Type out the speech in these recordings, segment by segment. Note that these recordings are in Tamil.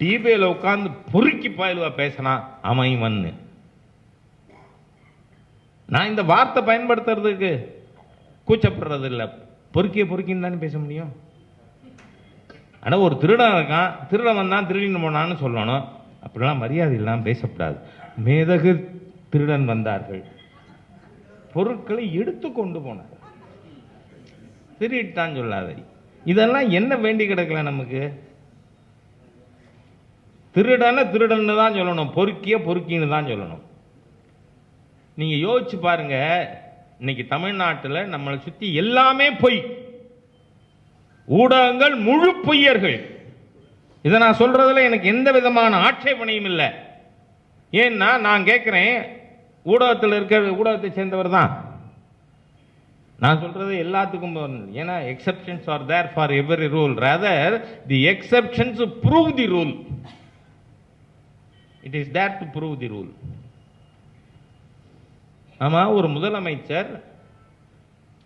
டிவியில் உட்காந்து பொறுக்கி பாயலுவா பேசினா அவன் இவன்னு நான் இந்த வார்த்தை பயன்படுத்துறதுக்கு கூச்சப்படுறது இல்லை பொறுக்கிய பொறுக்கின்னு தானே பேச முடியும்? ஆனால் ஒரு திருடன் இருக்கான். திருடன் வந்தான் திருடின்னு போனான்னு சொல்லணும். அப்படிலாம் மரியாதை இல்லாமல் பேசக்கூடாது மேதகு திருடன் வந்தார்கள். பொருட்களை எடுத்து கொண்டு போனார். திருடித்தான் சொல்லாத இதெல்லாம் என்ன வேண்டி கிடக்கல நமக்கு? திருடனை திருடன்னு தான் சொல்லணும். பொறுக்கிய பொறுக்கின்னு தான் சொல்லணும். நீங்கள் யோசிச்சு பாருங்க. இன்னைக்கு தமிழ்நாட்டில் நம்மளை சுற்றி எல்லாமே பொய். ஊடகங்கள் முழு பொய்யர்கள். இதை நான் சொல்றதுல எனக்கு எந்த விதமான ஆட்சேபனையும் இல்லை. ஏன்னா நான் கேட்குறேன். ஊடகத்தில் இருக்கிற ஊடகத்தை சேர்ந்தவர் தான். நான் சொல்றது எல்லாத்துக்கும் ஏன்னா exceptions are there for every rule rather the exceptions prove the rule it is there to prove the rule ஆமாம் ஒரு முதலமைச்சர்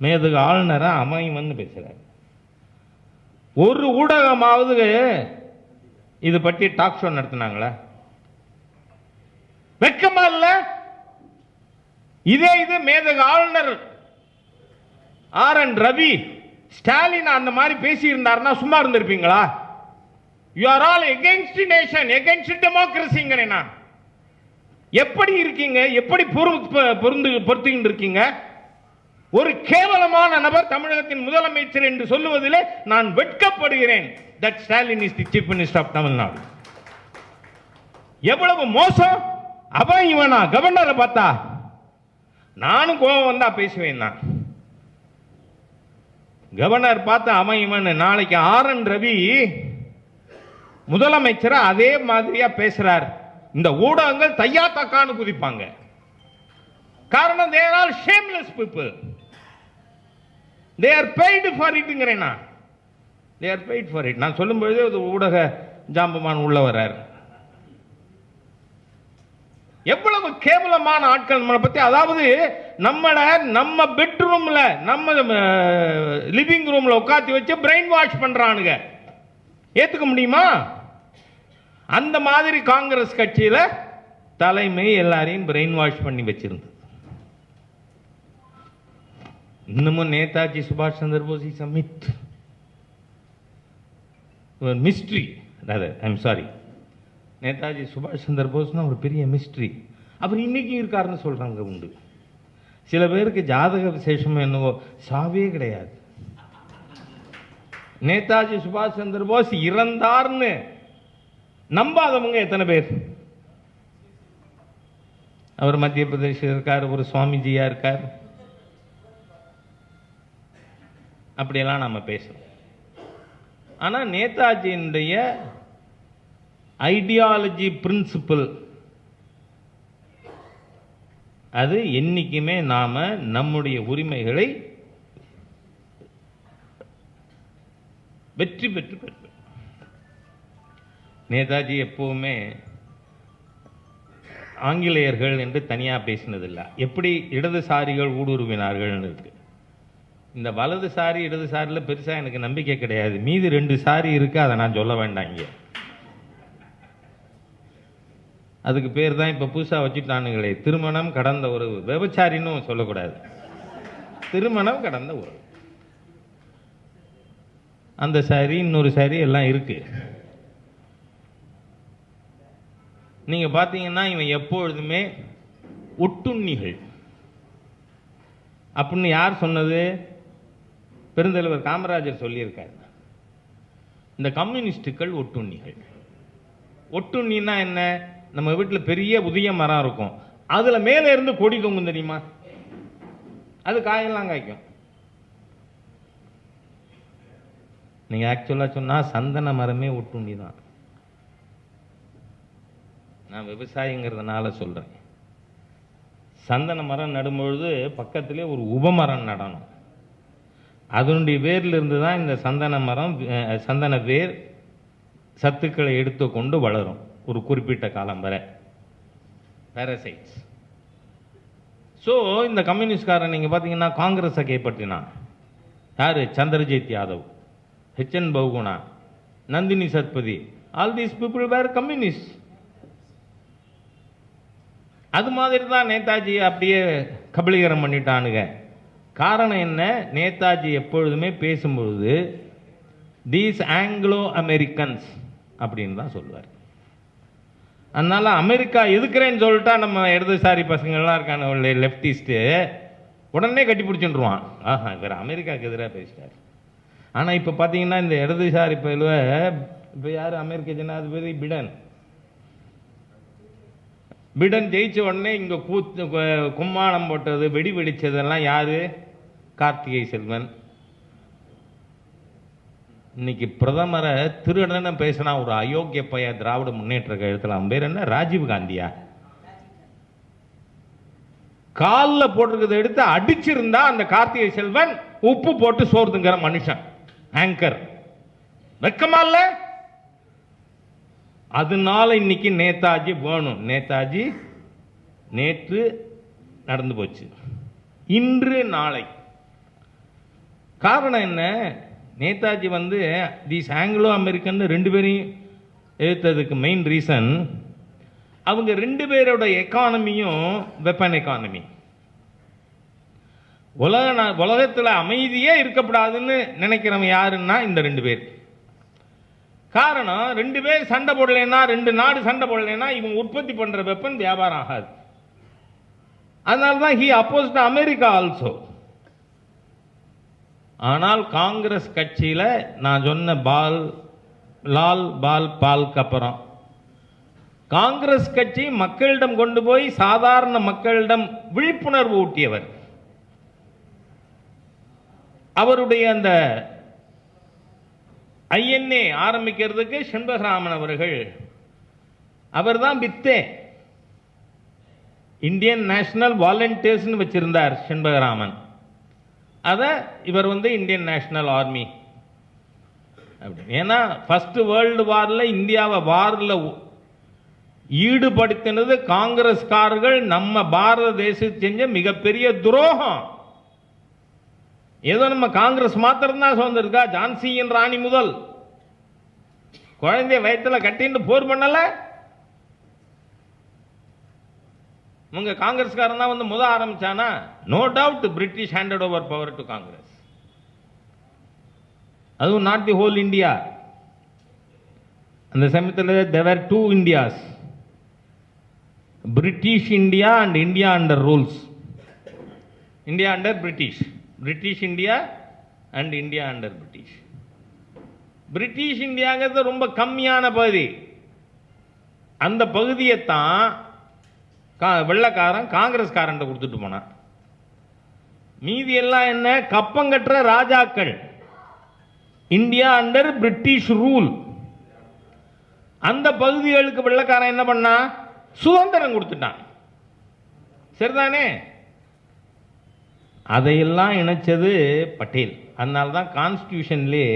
மேதுக்கு ஆளுநரா அமைவன்னு பேசுகிறார் ஒரு ஊடகமாவது இது பற்றி டாக் ஷோ நடத்தினாங்களா? வெக்கமா இல்ல? இதே இது மேதக ஆளுநர் ஆர் என் ரவி ஸ்டாலின் அந்த மாதிரி பேசியிருந்தாருன்னா சும்மா இருந்திருப்பீங்களா? You are all against nation against டெமோக்ரஸிங்கிறேன் நான். எப்படி இருக்கீங்க? எப்படி பொருந்து பொறுத்துக்கிட்டு இருக்கீங்க? ஒரு கேவலமான நபர் தமிழகத்தின் முதலமைச்சர் என்று சொல்லுவதில் நான் வெட்கப்படுகிறேன். That Stalin is the chief minister of Tamil Nadu எவ்வளவு மோசம்? அவன் இவனா? கவர்னரை பார்த்தா? நானும் கோபம் வந்தா பேசுவேன் தான் கவர்னர் பார்த்தா அவன் இவன். நாளைக்கு ஆர் என் ரவி முதலமைச்சர் அதே மாதிரியா பேசுறார். இந்த ஊடகங்கள் தையா தக்கான்னு குதிப்பாங்க. காரணம் there are shameless people they are paid for இட்டுங்கிறேன் நான். They are paid for it நான் சொல்லும்பொழுதே ஒரு ஊடக ஜாம்பமான் உள்ள வர்றார். எவ்வளவு கேவலமான ஆட்கள் நம்மளை பற்றி அதாவது நம்மள நம்ம பெட்ரூம்ல நம்ம லிவிங் ரூம்ல உட்காத்தி வச்சு பிரெயின் வாஷ் பண்றானுங்க. ஏத்துக்க முடியுமா? அந்த மாதிரி காங்கிரஸ் கட்சியில தலைமை எல்லாரையும் பிரெயின் வாஷ் பண்ணி வச்சிருந்தது. இன்னமும் நேதாஜி சுபாஷ் Chandra Bose is myth mystery I'm sorry Netaji சுபாஷ் சந்திர போஸ்னா ஒரு பெரிய மிஸ்ட்ரி அவர் இன்னைக்கும் இருக்காருன்னு சொல்கிறாங்க உண்டு. சில பேருக்கு ஜாதக விசேஷம் என்னவோ சாவே கிடையாது. நேதாஜி சுபாஷ் சந்திர போஸ் இறந்தார்னு. நம்பாதவங்க எத்தனை பேர்? அவர் மத்திய பிரதேசம் இருக்கார் ஒரு சுவாமிஜியா இருக்கார். அப்படியெல்லாம் நம்ம பேசுறோம். ஆனா நேதாஜியினுடைய ஐடியாலஜி பிரின்சிபல் அது என்னைக்குமே நாம நம்முடைய உரிமைகளை வெற்றி பெற்று பெறுவோம் நேதாஜி எப்போவுமே ஆங்கிலேயர்கள் என்று தனியாக பேசினதில்லை. எப்படி இடதுசாரிகள் ஊடுருவினார்கள்னு இருக்கு. இந்த வலதுசாரி இடதுசாரியில் பெருசாக எனக்கு நம்பிக்கை கிடையாது. மீதி ரெண்டு சாரி இருக்கு அதை நான் சொல்ல வேண்டாம் இங்கே. அதுக்கு பேர் தான் இப்போ புதுசாக வச்சுட்டானுங்களே திருமணம் கடந்த உறவு. விபச்சாரின்னு சொல்லக்கூடாது. திருமணம் கடந்த உறவு. அந்த சாரி இன்னொரு சாரி எல்லாம் இருக்குது நீங்க பார்த்தீங்கன்னா இவன் எப்பொழுதுமே ஒட்டுண்ணிகள் அப்படின்னு யார் சொன்னது? பெருந்தலைவர் காமராஜர் சொல்லியிருக்கார். இந்த கம்யூனிஸ்டுகள் ஒட்டுண்ணிகள். ஒட்டுண்ணின்னா என்ன? நம்ம வீட்டில் பெரிய புதிய மரம் இருக்கும். அதில் மேலே இருந்து கொடி தொங்கும் தெரியுமா? அது காயெல்லாம் காய்க்கும். நீங்கள் ஆக்சுவலாக சொன்னால் சந்தன மரமே ஒட்டுண்ணி தான் நான் விவசாயிங்கிறதுனால சொல்கிறேன் சந்தன மரம் நடும்பொழுது பக்கத்திலே ஒரு உபமரம் நடணும். அதனுடைய வேர்லேருந்து தான் இந்த சந்தன மரம் சந்தன வேர் சத்துக்களை எடுத்துக்கொண்டு வளரும் ஒரு குறிப்பிட்ட காலம் வரை. பேரசைட்ஸ் ஸோ இந்த கம்யூனிஸ்ட்காரன் நீங்கள் பார்த்தீங்கன்னா காங்கிரஸை கைப்பற்றினான். யார்? Chandrajit Yadav. H N Bahuguna. Nandini Satpathy. All these people were communist அது மாதிரி தான் நேதாஜி அப்படியே கபலீகரம் பண்ணிட்டானுங்க. காரணம் என்ன? நேதாஜி எப்பொழுதுமே பேசும்பொழுது தீஸ் ஆங்கிலோ அமெரிக்கன்ஸ் அப்படின்னு தான் சொல்லுவார். அதனால் அமெரிக்கா எதுக்குறேன்னு சொல்லிட்டா நம்ம இடதுசாரி பசங்கள்லாம் இருக்கான லெஃப்டிஸ்ட்டு உடனே கட்டி பிடிச்சிட்டுருவான். ஆஹா இவர் அமெரிக்காவுக்கு எதிராக பேசிட்டார். ஆனால் இப்போ பார்த்தீங்கன்னா இந்த இடதுசாரி பயிலுவை இப்போ யார்? அமெரிக்க ஜனாதிபதி பிடன். பிடன் ஜெயிச்ச உடனே இங்கே கூத்து கும்மாளம் போட்டது வெடி வெடித்ததெல்லாம் யார்? கார்த்திகை செல்வன். இன்னைக்கு பிரதமரை திருடன பேசினா ஒரு அயோக்கிய பைய திராவிட முன்னேற்ற கழகத்தில் அவன் பேர் என்ன? ராஜீவ் காந்தியா? காலில் போட்டிருக்கிறத எடுத்து அடிச்சிருந்தா அந்த கார்த்திகை செல்வன் உப்பு போட்டு சோறுதுங்கிற மனுஷன் ஆங்கர் வெக்கமா இல்லை? அதனால இன்னைக்கு நேதாஜி வேணும். நேதாஜி நேற்று நடந்து போச்சு. இன்று நாளை. காரணம் என்ன? நேதாஜி வந்து தீஸ் ஆங்கிலோ அமெரிக்கன் ரெண்டு பேரையும் எதிர்த்ததுக்கு மெயின் ரீசன் அவங்க ரெண்டு பேரோட எக்கானமியும் வெப்பன் எக்கானமி உலக உலகத்தில் அமைதியே இருக்கப்படாதுன்னு நினைக்கிறவன் யாருன்னா இந்த ரெண்டு பேர். காரணம் ரெண்டு பேர் சண்டை போடலைன்னா ரெண்டு நாடு சண்டை போடலைன்னா இவங்க உற்பத்தி பண்ணுற வெப்பன் வியாபாரம் ஆகாது. அதனால தான் ஹி அப்போசிட் அமெரிக்கா ஆல்சோ ஆனால் காங்கிரஸ் கட்சியில் நான் சொன்ன பால் லால் பால் பால்க்கு அப்புறம். காங்கிரஸ் கட்சி மக்களிடம் கொண்டு போய் சாதாரண மக்களிடம் விழிப்புணர்வு ஊட்டியவர். அவருடைய அந்த ஐஎன்ஏ ஆரம்பிக்கிறதுக்கு செண்பகராமன் அவர்கள். அவர் தான் பித்தே. இந்தியன் நேஷனல் வாலண்டியர்ஸ்னு வச்சிருந்தார் செண்பகராமன். அதை இவர் வந்து இந்தியன் நேஷனல் ஆர்மி. அப்படின்னு ஏன்னா ஃபஸ்ட்டு வேர்ல்டு வாரில் இந்தியாவை வாரில் ஈடுபடுத்தினது காங்கிரஸ்காரர்கள் நம்ம பாரத தேசத்து செஞ்ச மிகப்பெரிய துரோகம். ஏதோ நம்ம காங்கிரஸ் மாத்திரம்தான் சுதந்திருக்கா ஜான்சியின் ராணி முதல். குழந்தைய வயித்துல கட்டின்னு போர் பண்ணல? உங்க காங்கிரஸ்காரன் தான் வந்து முத ஆரம்பிச்சானா? No doubt British handed over power to Congress அதுவும் நாட் தி ஹோல் இந்தியா அந்த சமயத்தில் there two Indias British India and India under rules India under British British India and India under British British இந்தியாங்கிறது ரொம்ப கம்மியான பகுதி. அந்த பகுதியை தான் கா வெள்ளக்காரன் காங்கிரஸ்காரன்ட்ட கொடுத்துட்டு போனான். மீதி எல்லாம் என்ன? கப்பங்கட்டுற ராஜாக்கள். இந்தியா அண்டர் பிரிட்டிஷ் ரூல் அந்த பகுதிகளுக்கு வெள்ளக்காரன் என்ன பண்ணா சுதந்திரம் கொடுத்துட்டான். சரிதானே? அதையெல்லாம் இணைச்சது பட்டேல். அதனால தான் கான்ஸ்டியூஷன்லேயே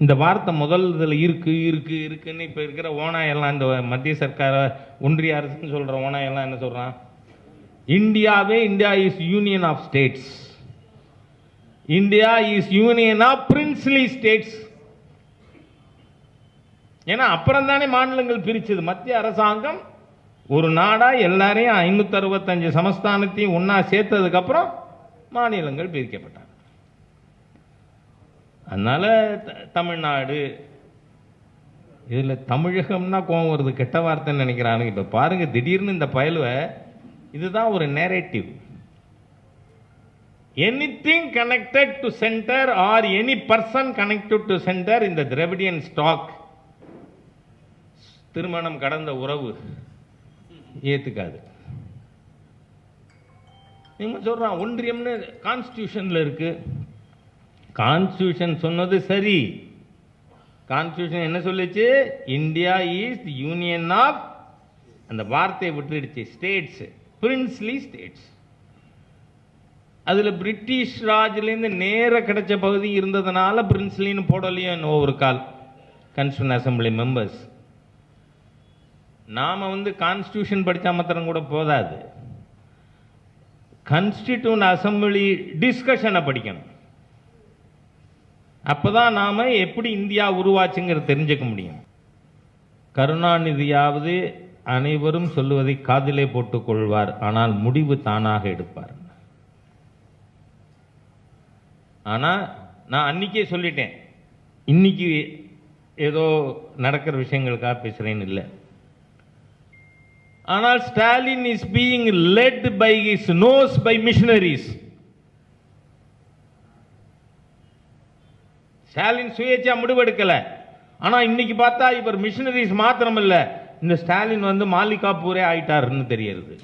இந்த வார்த்தை முதல் இதில் இருக்கு இருக்கு இருக்குன்னு இப்போ இருக்கிற ஓனாயெல்லாம் இந்த மத்திய சர்க்கார ஒன்றிய அரசுன்னு சொல்கிற ஓனாயெல்லாம் என்ன சொல்கிறான் இந்தியாவே India is union of states India is union of princely states ஏன்னா அப்புறம் தானே மாநிலங்கள் பிரிச்சது. மத்திய அரசாங்கம் ஒரு நாடாக எல்லாரையும் ஐநூற்றி அறுபத்தஞ்சு சமஸ்தானத்தையும் ஒன்றா சேர்த்ததுக்கப்புறம் மாநிலங்கள் பிரிக்கப்பட்டாங்க. அதனால த- தமிழ்நாடு இதில் தமிழகம்னா கோவம் வருது கெட்ட வார்த்தைன்னு நினைக்கிறானுங்க இப்போ பாருங்கள் திடீர்னு இந்த பயலுவை இதுதான் ஒரு narrative anything connected to centre or any person connected to centre இந்த திரவிடியன் ஸ்டாக் திருமணம் கடந்த உறவு ஏற்றுக்காது இவங்க சொல்கிறான் ஒன்றியம்னு கான்ஸ்டியூஷனில் இருக்குது கான்ஸ்டியூஷன் சொன்னது சரி. கான்ஸ்டியூஷன் என்ன சொல்லிச்சு? இந்தியா இஸ் யூனியன் ஆஃப் அந்த வார்த்தையை விட்டுடுச்சு ஸ்டேட்ஸ் பிரின்ஸ்லி ஸ்டேட்ஸ் அதில் பிரிட்டிஷ் ராஜ்லேருந்து நேராக கிடைச்ச பகுதி இருந்ததுனால பிரின்ஸ்லின்னு போடலையோ என்னவோ ஒரு கால். கன்ஸ்டியூன் அசம்பிளி மெம்பர்ஸ் நாம் வந்து கான்ஸ்டியூஷன் படித்தா மாத்திரம் கூட போதாது. கன்ஸ்டிடியூன் அசம்பிளி டிஸ்கஷனை படிக்கணும். அப்போ தான் நாம் எப்படி இந்தியா உருவாச்சுங்கிறது தெரிஞ்சுக்க முடியும். கருணாநிதியாவது அனைவரும் சொல்லுவதை காதிலே போட்டுக் கொள்வார் ஆனால் முடிவு தானாக எடுப்பார். ஆனால் நான் அன்னைக்கே சொல்லிட்டேன். இன்னைக்கு ஏதோ நடக்கிற விஷயங்களுக்காக பேசுகிறேன்னு இல்லை. ஆனால் Stalin is being led by his nose by missionaries Stalin சுயேட்சா முடிவெடுக்கல. ஆனால் இன்னைக்கு பார்த்தா இவர் மிஷினரிஸ் மாத்திரம் இல்லை இந்த ஸ்டாலின் வந்து மாலிகாப்பூரே ஆயிட்டாருன்னு தெரியறது